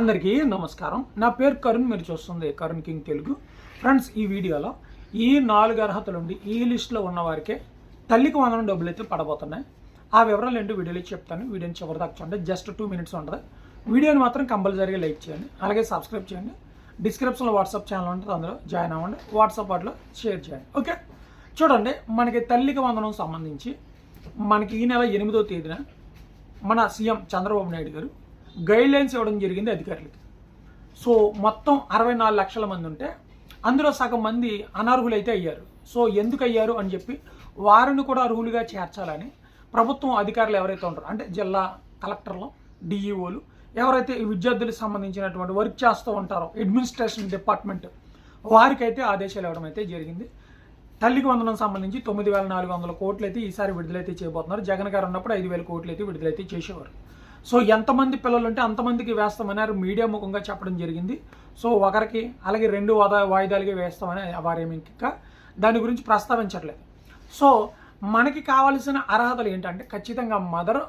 అందరికీ నమస్కారం. నా పేరు కరుణ్ మీరు చూస్తుంది కరుణ్ కింగ్ తెలుగు. ఫ్రెండ్స్ ఈ వీడియోలో ఈ నాలుగు అర్హతలుండి ఈ లిస్టులో ఉన్న వారికే తల్లికి వందనం డబ్బులు అయితే పడబోతున్నాయి. ఆ వివరాలు ఏంటో వీడియోలో చెప్తాను. వీడియోని చివరి దాకా చూడండి. జస్ట్ టూ మినిట్స్ ఉంటుంది. వీడియోని మాత్రం కంపల్సరీగా లైక్ చేయండి. అలాగే సబ్స్క్రైబ్ చేయండి. డిస్క్రిప్షన్లో వాట్సాప్ ఛానల్ ఉంటుంది. అందులో జాయిన్ అవ్వండి. వాట్సాప్ వాటిలో షేర్ చేయండి. ఓకే చూడండి మనకి తల్లికి వందనం సంబంధించి మనకి ఈ నెల ఎనిమిదో తేదీన మన సీఎం చంద్రబాబు నాయుడు గారు గైడ్లైన్స్ ఇవ్వడం జరిగింది అధికారులకి. సో మొత్తం అరవై నాలుగు లక్షల మంది ఉంటే అందులో సగం మంది అనర్హులైతే అయ్యారు. సో ఎందుకు అయ్యారు అని చెప్పి వారిని కూడా అర్హులుగా చేర్చాలని ప్రభుత్వం అధికారులు ఎవరైతే ఉంటారో అంటే జిల్లా కలెక్టర్లు డిఈఓలు ఎవరైతే ఈ విద్యార్థులకు సంబంధించినటువంటి వర్క్ చేస్తూ ఉంటారో అడ్మినిస్ట్రేషన్ డిపార్ట్మెంట్ వారికైతే ఆదేశాలు ఇవ్వడం అయితే జరిగింది. తల్లికి వందనం సంబంధించి తొమ్మిది వేల నాలుగు వందల కోట్లు అయితే ఈసారి విడుదలైతే చేయబోతున్నారు. జగన్ గారు ఉన్నప్పుడు ఐదు వేల కోట్లు అయితే విడుదలైతే చేసేవారు. సో ఎంతమంది పిల్లలు ఉంటే అంతమందికి వేస్తామన్నారు మీడియా ముఖంగా చెప్పడం జరిగింది. సో ఒకరికి అలాగే రెండు వాదా వాయిదాలుగా వేస్తామని వారేమి ఇంకా దాని గురించి ప్రస్తావించట్లేదు. సో మనకి కావాల్సిన అర్హతలు ఏంటంటే ఖచ్చితంగా మదర్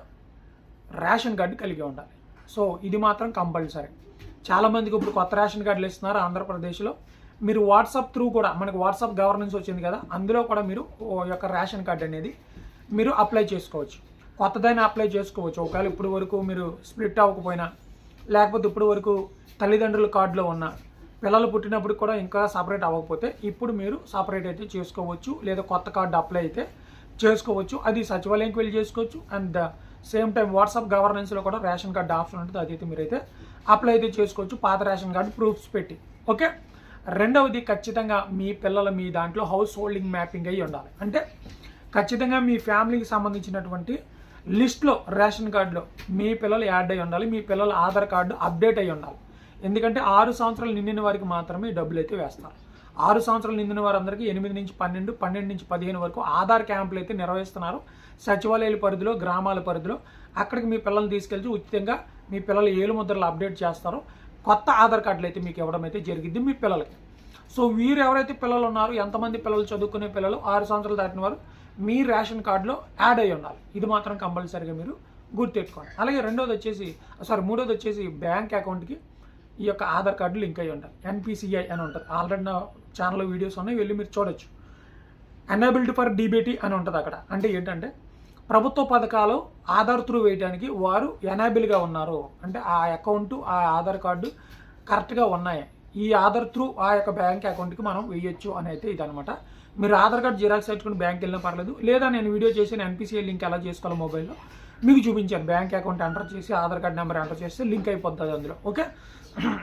రేషన్ కార్డు కలిగి ఉండాలి. సో ఇది మాత్రం కంపల్సరీ. చాలామందికి ఇప్పుడు కొత్త రేషన్ కార్డులు ఇస్తున్నారు ఆంధ్రప్రదేశ్లో. మీరు వాట్సాప్ త్రూ కూడా మనకు వాట్సాప్ గవర్నెన్స్ వచ్చింది కదా అందులో కూడా మీరు ఓ యొక్క రేషన్ కార్డు అనేది మీరు అప్లై చేసుకోవచ్చు. కొత్తదైనా అప్లై చేసుకోవచ్చు. ఒకవేళ ఇప్పుడు వరకు మీరు స్ప్లిట్ అవ్వకపోయినా లేకపోతే ఇప్పుడు వరకు తల్లిదండ్రుల కార్డులో ఉన్న పిల్లలు పుట్టినప్పుడు కూడా ఇంకా సపరేట్ అవ్వకపోతే ఇప్పుడు మీరు సపరేట్ అయితే చేసుకోవచ్చు. లేదా కొత్త కార్డు అప్లై అయితే చేసుకోవచ్చు. అది సచివాలయంకి వెళ్ళి చేసుకోవచ్చు. అండ్ సేమ్ టైం వాట్సాప్ గవర్నెన్స్లో కూడా రేషన్ కార్డు ఆప్షన్ ఉంటుంది. అదైతే మీరైతే అప్లై అయితే చేసుకోవచ్చు. పాత రేషన్ కార్డు ప్రూఫ్స్ పెట్టి. ఓకే? రెండవది ఖచ్చితంగా మీ పిల్లల మీ దాంట్లో హౌస్ హోల్డింగ్ మ్యాపింగ్ అయ్యి ఉండాలి. అంటే ఖచ్చితంగా మీ ఫ్యామిలీకి సంబంధించినటువంటి లిస్ట్లో రేషన్ కార్డులో మీ పిల్లలు యాడ్ అయి ఉండాలి మీ పిల్లల ఆధార్ కార్డు అప్డేట్ అయి ఉండాలి. ఎందుకంటే ఆరు సంవత్సరాలు నిండిన వారికి మాత్రమే డబ్బులు అయితే వేస్తారు. ఆరు సంవత్సరాలు నిండిన వారందరికీ ఎనిమిది నుంచి పన్నెండు పన్నెండు నుంచి పదిహేను వరకు ఆధార్ క్యాంపులు అయితే నిర్వహిస్తున్నారు. సచివాలయాల పరిధిలో గ్రామాల పరిధిలో. అక్కడికి మీ పిల్లల్ని తీసుకెళ్తే ఉచితంగా మీ పిల్లలు ఏలు ముద్రలు అప్డేట్ చేస్తారో. కొత్త ఆధార్ కార్డులు అయితే మీకు ఇవ్వడం అయితే జరిగింది మీ పిల్లలకి. సో వీరు ఎవరైతే పిల్లలు ఉన్నారో ఎంతమంది పిల్లలు చదువుకునే పిల్లలు ఆరు సంవత్సరాలు దాటిన వారు మీ రేషన్ కార్డులో యాడ్ అయి ఉండాలి. ఇది మాత్రం కంపల్సరీగా మీరు గుర్తెట్టుకోండి అలాగే రెండోది వచ్చేసి సారీ మూడోది వచ్చేసి బ్యాంక్ అకౌంట్కి ఈ యొక్క ఆధార్ కార్డు లింక్ అయ్యి ఉండాలి. ఎన్పిసిఐ అని ఉంటుంది. ఆల్రెడీ నా ఛానల్లో వీడియోస్ ఉన్నాయి వెళ్ళి మీరు చూడొచ్చు. ఎనేబిల్డ్ ఫర్ డీబీటీ అని ఉంటుంది అక్కడ. అంటే ఏంటంటే ప్రభుత్వ పథకాలు ఆధార్ త్రూ వేయడానికి వారు ఎనేబుల్గా ఉన్నారు. అంటే ఆ అకౌంట్ ఆ ఆధార్ కార్డు కరెక్ట్గా ఉన్నాయి. ఈ ఆధార్ త్రూ ఆ యొక్క బ్యాంక్ అకౌంట్కి మనం వేయొచ్చు అని అయితే ఇదనమాట మీరు ఆధార్ కార్డు జిరాక్స్ తెచ్చుకుని బ్యాంక్ వెళ్ళినా పర్లేదు లేదా నేను వీడియో చేసిన ఎన్పిసిఐ లింక్ ఎలా చేసుకోవాలి మొబైల్లో మీకు చూపించాను. బ్యాంక్ అకౌంట్ ఎంటర్ చేసి ఆధార్ కార్డ్ నెంబర్ ఎంటర్ చేస్తే లింక్ అయిపోతుంది అందులో ఓకే?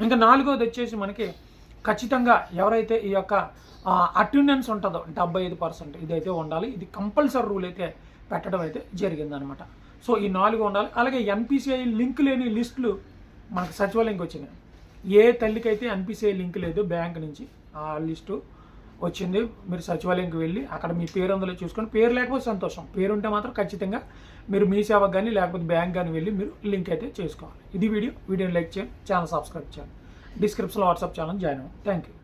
ఇంకా నాలుగోది వచ్చేసి మనకి ఖచ్చితంగా ఎవరైతే ఈ యొక్క అటెండెన్స్ ఉంటుందో డెబ్బై ఐదు పర్సెంట్ ఇదైతే ఉండాలి. ఇది కంపల్సరీ రూల్ అయితే పెట్టడం అయితే జరిగిందనమాట సో ఈ నాలుగు ఉండాలి. అలాగే ఎన్పిసిఐ లింక్ లేని లిస్టులు మనకు సచివాలయంకి వచ్చినాయి. ఏ తల్లికైతే అనిపించే లింక్ లేదు బ్యాంక్ నుంచి ఆ లిస్టు వచ్చింది. మీరు సచివాలయంకి వెళ్ళి అక్కడ మీ పేరు అందులో చూసుకొని పేరు లేకపోతే సంతోషం. పేరు ఉంటే మాత్రం ఖచ్చితంగా మీరు మీ సేవకు కానీ లేకపోతే బ్యాంక్ కానీ వెళ్ళి మీరు లింక్ అయితే చేసుకోవాలి. ఇది వీడియో. వీడియోని లైక్ చేయండి. ఛానల్ సబ్స్క్రైబ్ చేయండి. డిస్క్రిప్షన్లో వాట్సాప్ ఛానల్ జాయిన్ అవ్వండి. Thank you